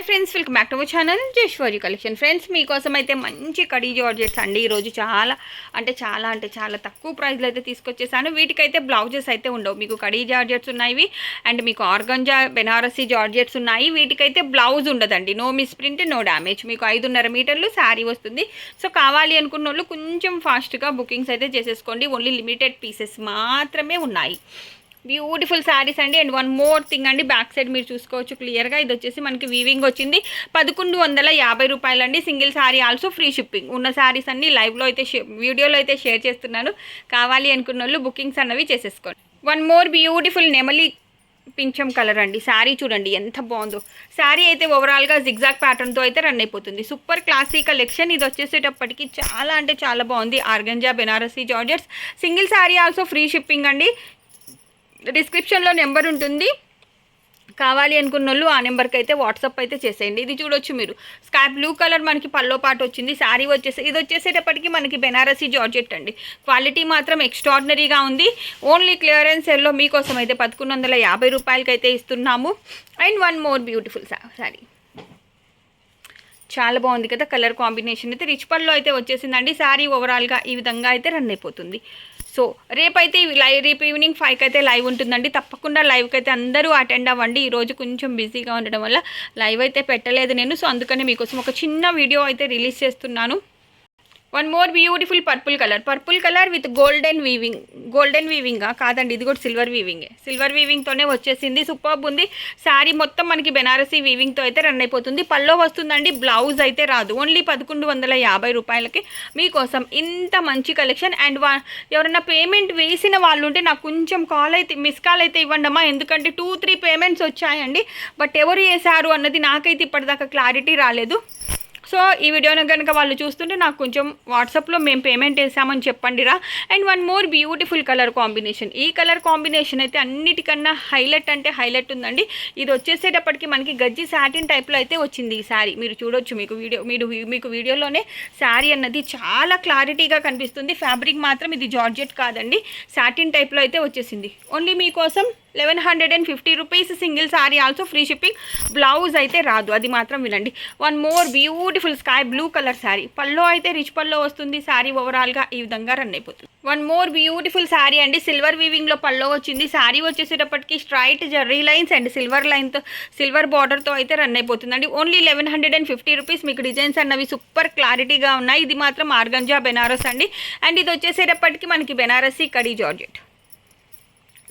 Hi friends welcome back to my channel జేశ్వరి collection friends మీకోసం అయితే మంచి కడీ జార్జెట్స్ అండి. ఈరోజు చాలా అంటే చాలా అంటే చాలా తక్కువ ప్రైస్లో అయితే తీసుకొచ్చేసాను. వీటికైతే బ్లౌజెస్ అయితే ఉండవు. మీకు కడీ జార్జెట్స్ ఉన్నాయి అండ్ మీకు ఆర్గంజా బెనారసీ జార్జెట్స్ ఉన్నాయి. వీటికైతే బ్లౌజ్ ఉండదండి. No miss print no damage మీకు ఐదున్నర మీటర్లు శారీ వస్తుంది. సో కావాలి అనుకున్న వాళ్ళు కొంచెం ఫాస్ట్గా బుకింగ్స్ అయితే చేసేసుకోండి. ఓన్లీ లిమిటెడ్ పీసెస్ మాత్రమే ఉన్నాయి. బ్యూటిఫుల్ శారీస్ అండి. అండ్ వన్ మోర్ థింగ్ అండి బ్యాక్ సైడ్ మీరు చూసుకోవచ్చు క్లియర్గా ఇది వచ్చేసి మనకి వీవింగ్ వచ్చింది. పదకొండు వందల యాభై రూపాయలు అండి single sari also free shipping ఉన్న శారీస్ అన్ని లైవ్లో అయితే వీడియోలో అయితే షేర్ చేస్తున్నాను. కావాలి అనుకున్న వాళ్ళు బుకింగ్స్ అన్నవి చేసేసుకోండి. వన్ మోర్ బ్యూటిఫుల్ నెమలి పింఛం కలర్ అండి. శారీ చూడండి ఎంత బాగుందో. శారీ అయితే ఓవరాల్గా జిగ్జాగ్ ప్యాటర్న్తో అయితే రన్ అయిపోతుంది. సూపర్ క్లాసీ కలెక్షన్ ఇది వచ్చేసేటప్పటికి చాలా అంటే చాలా బాగుంది. Organza Banarasi georgettes single sari also free shipping అండి. డిస్క్రిప్షన్లో నెంబర్ ఉంటుంది. కావాలి అనుకున్న వాళ్ళు ఆ నెంబర్కి అయితే వాట్సాప్ అయితే చేసేయండి. ఇది చూడొచ్చు మీరు. స్కై బ్లూ కలర్ మనకి పల్లో పాటు వచ్చింది. శారీ వచ్చేసి ఇది వచ్చేసేటప్పటికి మనకి బెనారసీ జార్జెట్ అండి. క్వాలిటీ మాత్రం ఎక్స్ట్రాడినరీగా ఉంది. ఓన్లీ క్లియరెన్స్ సెల్లో మీకోసం అయితే పదకొండు వందల యాభై రూపాయలకి అయితే ఇస్తున్నాము and one more beautiful sari చాలా బాగుంది కదా కలర్ కాంబినేషన్ అయితే. రిచ్ పల్లో అయితే వచ్చేసిందండి. శారీ ఓవరాల్గా ఈ విధంగా అయితే రన్ అయిపోతుంది. సో రేపైతే లైవ్ రేపు ఈవినింగ్ ఫైవ్కి అయితే లైవ్ ఉంటుందండి. తప్పకుండా లైవ్కి అయితే అందరూ అటెండ్ అవ్వండి. ఈరోజు కొంచెం బిజీగా ఉండడం వల్ల లైవ్ అయితే పెట్టలేదు నేను. సో అందుకని మీకోసం ఒక చిన్న వీడియో అయితే రిలీజ్ చేస్తున్నాను. One more beautiful purple colour purple colour with golden weaving golden వీవింగా కాదండి ఇది కూడా సిల్వర్ వీవింగే సిల్వర్ వీవింగ్తోనే వచ్చేసింది సూపర్బ్ ఉంది. శారీ మొత్తం మనకి బెనారసీ వీవింగ్తో అయితే రన్ అయిపోతుంది. పల్లో వస్తుందండి బ్లౌజ్ అయితే రాదు. ఓన్లీ పదకొండు వందల యాభై రూపాయలకి మీకోసం ఇంత మంచి కలెక్షన్ అండ్ వా ఎవరైనా పేమెంట్ వేసిన వాళ్ళు ఉంటే నాకు కొంచెం కాల్ అయితే మిస్ కాల్ అయితే ఇవ్వండి అమ్మా ఎందుకంటే టూ త్రీ పేమెంట్స్ వచ్చాయండి. బట్ ఎవరు వేశారు అన్నది నాకైతే ఇప్పటిదాకా క్లారిటీ రాలేదు. సో ఈ వీడియోని కనుక వాళ్ళు చూస్తుంటే నాకు కొంచెం వాట్సాప్లో మేము పేమెంట్ వేసామని చెప్పండిరా. And one more beautiful colour combination. ఈ కలర్ కాంబినేషన్ అయితే అన్నిటికన్నా హైలైట్ అంటే హైలైట్ ఉందండి. ఇది వచ్చేసేటప్పటికి మనకి గజ్జి సాటిన్ టైప్లో అయితే వచ్చింది ఈ శారీ మీరు చూడొచ్చు మీకు వీడియో మీరు మీకు వీడియోలోనే శారీ అన్నది చాలా క్లారిటీగా కనిపిస్తుంది. ఫ్యాబ్రిక్ మాత్రం ఇది జార్జెట్ కాదండి. సాటిన్ టైప్లో అయితే వచ్చేసింది. ఓన్లీ మీకోసం eleven hundred and fifty rupees single sari also free shipping blouse అయితే రాదు అది మాత్రం వినండి. One more beautiful sky blue colour sari pallu అయితే రిచ్ పల్లో వస్తుంది శారీ ఓవరాల్గా ఈ విధంగా రన్ అయిపోతుంది. వన్ మోర్ బ్యూటిఫుల్ శారీ అండి సిల్వర్ వీవింగ్లో పల్లో వచ్చింది. శారీ వచ్చేసేటప్పటికి straight zari lines and silver లైన్తో silver బార్డర్తో అయితే రన్ అయిపోతుందండి. Only eleven hundred and fifty rupees మీకు డిజైన్స్ అన్నవి సూపర్ క్లారిటీగా ఉన్నాయి. ఇది మాత్రం ఆర్గంజా బెనారస్ అండి. అండ్ ఇది వచ్చేసేటప్పటికి మనకి బెనారసీ కడీ జార్జెట్.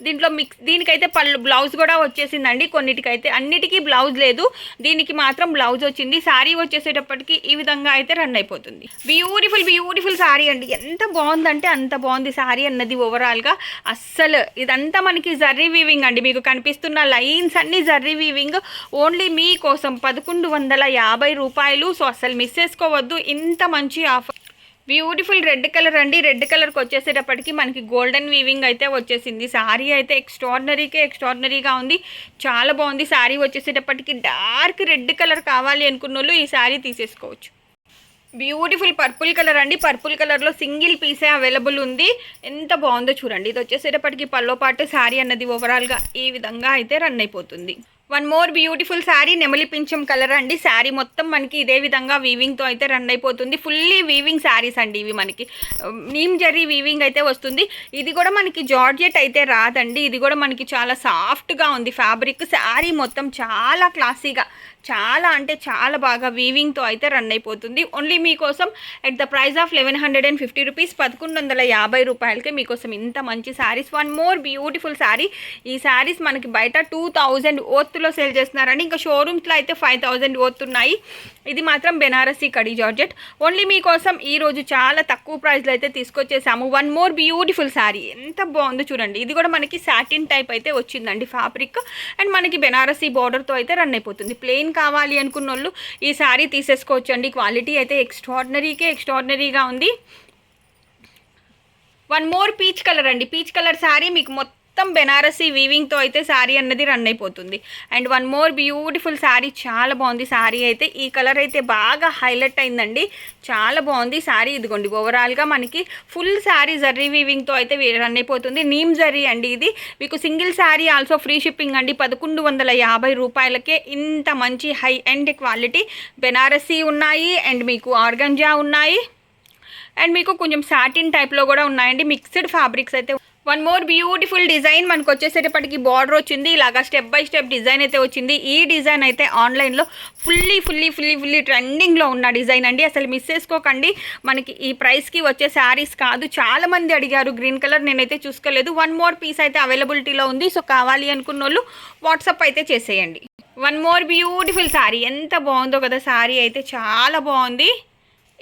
దీంట్లో మిక్స్ దీనికైతే పళ్ళు బ్లౌజ్ కూడా వచ్చేసిందండి. కొన్నిటికైతే అన్నిటికీ బ్లౌజ్ లేదు. దీనికి మాత్రం బ్లౌజ్ వచ్చింది. శారీ వచ్చేసేటప్పటికి ఈ విధంగా అయితే రన్ అయిపోతుంది. బ్యూటిఫుల్ బ్యూటిఫుల్ శారీ అండి. ఎంత బాగుందంటే అంత బాగుంది శారీ అన్నది ఓవరాల్గా అస్సలు ఇదంతా మనకి జర్రీ వీవింగ్ అండి. మీకు కనిపిస్తున్న లైన్స్ అన్ని జర్రీ వీవింగ్ ఓన్లీ మీకోసం పదకొండు వందల యాభై రూపాయలు. సో అస్సలు మిస్ చేసుకోవద్దు. ఇంత మంచి ఆఫర్ బ్యూటిఫుల్ రెడ్ కలర్ అండి. రెడ్ కలర్కి వచ్చేసేటప్పటికి మనకి గోల్డెన్ వీవింగ్ అయితే వచ్చేసింది. శారీ అయితే ఎక్స్ట్రాడినరీకే ఎక్స్ట్రాడినరీగా ఉంది. చాలా బాగుంది. శారీ వచ్చేసేటప్పటికి డార్క్ రెడ్ కలర్ కావాలి అనుకున్న వాళ్ళు ఈ శారీ తీసేసుకోవచ్చు. బ్యూటిఫుల్ పర్పుల్ కలర్ అండి. పర్పుల్ కలర్లో సింగిల్ పీసే అవైలబుల్ ఉంది. ఎంత బాగుందో చూడండి. ఇది వచ్చేసేటప్పటికి పల్లో పాటు శారీ అన్నది ఓవరాల్గా ఈ విధంగా అయితే రన్ అయిపోతుంది. వన్ మోర్ బ్యూటిఫుల్ శారీ నెమలి పింఛం కలర్ అండి. శారీ మొత్తం మనకి ఇదే విధంగా వీవింగ్తో అయితే రన్ అయిపోతుంది. ఫుల్లీ వీవింగ్ శారీస్ అండి ఇవి మనకి. నీమ్ జరీ వీవింగ్ అయితే వస్తుంది. ఇది కూడా మనకి జార్జెట్ అయితే రాదండి. ఇది కూడా మనకి చాలా సాఫ్ట్గా ఉంది. ఫ్యాబ్రిక్ శారీ మొత్తం చాలా క్లాసీగా చాలా అంటే చాలా బాగా వీవింగ్తో అయితే రన్ అయిపోతుంది. ఓన్లీ మీకోసం at the price of eleven hundred and fifty rupees పదకొండు వందల యాభై రూపాయలకి మీకోసం ఇంత మంచి saris one more beautiful sari ఈ శారీస్ మనకి బయట టూ థౌజండ్ ఓత్తులో సేల్ చేస్తున్నారండి. ఇంకా షోరూమ్స్లో అయితే ఫైవ్ థౌజండ్ ఓత్తున్నాయి ఇది మాత్రం బెనారసీ కడీ జార్జెట్. ఓన్లీ మీకోసం ఈరోజు చాలా తక్కువ ప్రైస్లో అయితే తీసుకొచ్చేసాము. వన్ మోర్ బ్యూటిఫుల్ శారీ ఎంత బాగుందో చూడండి. ఇది కూడా మనకి సాటిన్ టైప్ అయితే వచ్చిందండి ఫ్యాబ్రిక్ అండ్ మనకి బెనారసీ బార్డర్తో అయితే రన్ అయిపోతుంది. ప్లెయిన్ కావాలి అనుకున్న వాళ్ళు ఈ శారీ తీసేసుకోవచ్చు అండి క్వాలిటీ అయితే ఎక్స్ట్రాడినరీకే ఎక్స్ట్రాడినరీగా ఉంది. వన్ మోర్ పీచ్ కలర్ అండి. పీచ్ కలర్ శారీ మీకు మొత్తం మొత్తం బెనారసీ వీవింగ్తో అయితే శారీ అన్నది రన్ అయిపోతుంది. And one more beautiful sari చాలా బాగుంది శారీ అయితే. ఈ కలర్ అయితే బాగా హైలైట్ అయిందండి. చాలా బాగుంది శారీ ఇదిగోండి. ఓవరాల్గా మనకి ఫుల్ శారీ జర్రీ వీవింగ్తో అయితే రన్ అయిపోతుంది. నీమ్ జర్రీ అండి ఇది. మీకు single sari also free shipping అండి. పదకొండు వందల యాభై రూపాయలకే ఇంత మంచి హై అండ్ క్వాలిటీ బెనారసీ ఉన్నాయి. అండ్ మీకు ఆర్గంజా ఉన్నాయి. అండ్ మీకు కొంచెం సాటిన్ టైప్లో కూడా ఉన్నాయండి. మిక్స్డ్ ఫ్యాబ్రిక్స్ అయితే వన్ మోర్ బ్యూటిఫుల్ డిజైన్ మనకు వచ్చేసేటప్పటికి బార్డర్ వచ్చింది. ఇలాగా స్టెప్ బై స్టెప్ డిజైన్ అయితే వచ్చింది. ఈ డిజైన్ అయితే ఆన్లైన్లో ఫుల్లీ ఫుల్లీ ఫుల్లీ ఫుల్లీ ట్రెండింగ్లో ఉన్న డిజైన్ అండి. అసలు మిస్ చేసుకోకండి. మనకి ఈ ప్రైస్కి వచ్చే శారీస్ కాదు. చాలా మంది అడిగారు గ్రీన్ కలర్ నేనైతే చూసుకోలేదు. వన్ మోర్ పీస్ అయితే అవైలబిలిటీలో ఉంది. సో కావాలి అనుకున్న వాళ్ళు వాట్సాప్ అయితే చేసేయండి. వన్ మోర్ బ్యూటిఫుల్ శారీ ఎంత బాగుందో కదా శారీ అయితే. చాలా బాగుంది.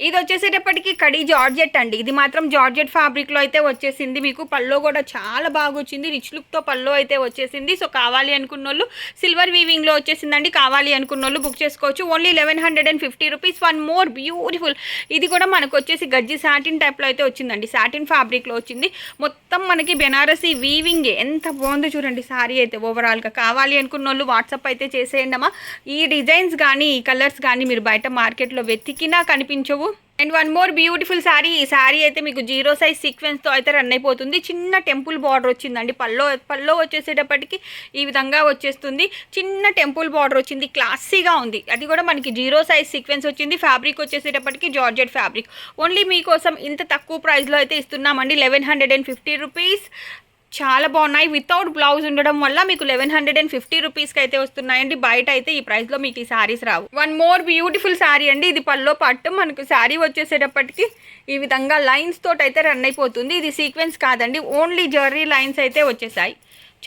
ఇది వచ్చేసేటప్పటికి కడి జార్జెట్ అండి. ఇది మాత్రం జార్జెట్ ఫ్యాబ్రిక్లో అయితే వచ్చేసింది. మీకు పల్లో కూడా చాలా బాగా వచ్చింది రిచ్ లుక్తో పల్లో అయితే వచ్చేసింది. సో కావాలి అనుకున్న వాళ్ళు సిల్వర్ వీవింగ్లో వచ్చేసిందండి. కావాలి అనుకున్న వాళ్ళు బుక్ చేసుకోవచ్చు. Only eleven hundred and fifty rupees. One more beautiful. ఇది కూడా మనకు వచ్చేసి గజ్జి సాటిన్ టైప్లో అయితే వచ్చిందండి. సాటిన్ ఫ్యాబ్రిక్లో వచ్చింది. మొత్తం మనకి బెనారసీ వీవింగ్. ఎంత బాగుందో చూడండి సారీ అయితే ఓవరాల్గా. కావాలి అనుకున్న వాళ్ళు వాట్సాప్ అయితే చేసేయండి అమ్మా ఈ డిజైన్స్ కానీ ఈ కలర్స్ కానీ మీరు బయట మార్కెట్లో వెతికినా కనిపించవు. And one more beautiful sari ఈ శారీ అయితే మీకు జీరో సైజ్ సీక్వెన్స్తో అయితే రన్ అయిపోతుంది. చిన్న టెంపుల్ బార్డర్ వచ్చిందండి. పల్లో పల్లో వచ్చేసేటప్పటికి ఈ విధంగా వచ్చేస్తుంది. చిన్న టెంపుల్ బార్డర్ వచ్చింది. క్లాసీగా ఉంది. అది కూడా మనకి జీరో సైజ్ సీక్వెన్స్ వచ్చింది. ఫ్యాబ్రిక్ వచ్చేసేటప్పటికి జార్జెట్ ఫ్యాబ్రిక్ ఓన్లీ మీకోసం ఇంత తక్కువ ప్రైస్లో అయితే ఇస్తున్నామండి. Eleven hundred and fifty rupees చాలా బాగున్నాయి. వితౌట్ బ్లౌజ్ ఉండడం వల్ల మీకు లెవెన్ హండ్రెడ్ అండ్ ఫిఫ్టీ రూపీస్కి అయితే వస్తున్నాయండి. బయట అయితే ఈ ప్రైస్లో మీకు ఈ శారీస్ రావు. వన్ మోర్ బ్యూటిఫుల్ శారీ అండి. ఇది పల్లో పట్టు. మనకు శారీ వచ్చేసేటప్పటికి ఈ విధంగా లైన్స్ తోటి అయితే రన్ అయిపోతుంది. ఇది సీక్వెన్స్ కాదండి. ఓన్లీ జర్రీ లైన్స్ అయితే వచ్చేసాయి.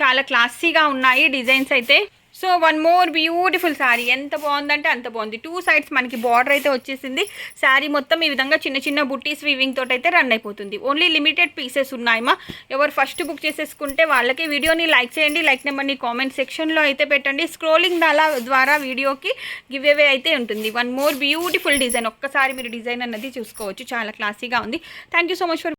చాలా క్లాసీగా ఉన్నాయి డిజైన్స్ అయితే. So one more beautiful sari. ఎంత బాగుందంటే అంత బాగుంది. టూ సైడ్స్ మనకి బార్డర్ అయితే వచ్చేసింది. శారీ మొత్తం ఈ విధంగా చిన్న చిన్న బుట్టీస్ వీవింగ్ తోటి అయితే రన్ అయిపోతుంది. ఓన్లీ లిమిటెడ్ పీసెస్ ఉన్నాయమ్మా. ఎవరు ఫస్ట్ బుక్ చేసేసుకుంటే వాళ్ళకి వీడియోని లైక్ చేయండి. లైక్ నెంబర్ని కామెంట్ సెక్షన్లో అయితే పెట్టండి. స్క్రోలింగ్ దాలా ద్వారా వీడియోకి గివ్ అవే అయితే ఉంటుంది. వన్ మోర్ బ్యూటిఫుల్ డిజైన్ ఒక్కసారి మీరు డిజైన్ అన్నది చూసుకోవచ్చు. చాలా క్లాసీగా ఉంది. Thank you so much for